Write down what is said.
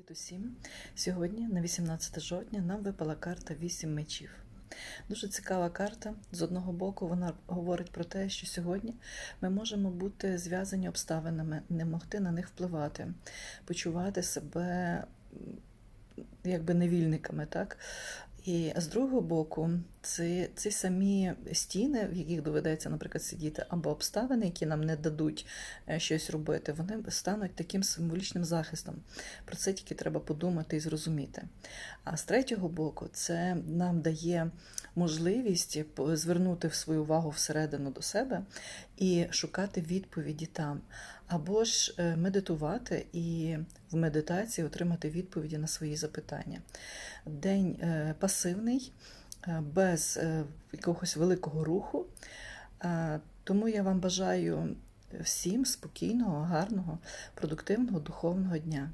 Привіт усім! Сьогодні, на 18 жовтня, нам випала карта 8 мечів. Дуже цікава карта. З одного боку, вона говорить про те, що сьогодні ми можемо бути зв'язані обставинами, не могти на них впливати, почувати себе якби невільниками, так? І з другого боку, ці, ці самі стіни, в яких доведеться, наприклад, сидіти, або обставини, які нам не дадуть е, щось робити, вони стануть таким символічним захистом. Про це тільки треба подумати і зрозуміти. А з третього боку, це нам дає можливість звернути свою увагу всередину до себе і шукати відповіді там, або ж е, медитувати і в медитації отримати відповіді на свої запитання. День е, пасивний, е, без е, якогось великого руху. Е, Тому я вам бажаю всім спокійного, гарного, продуктивного духовного дня.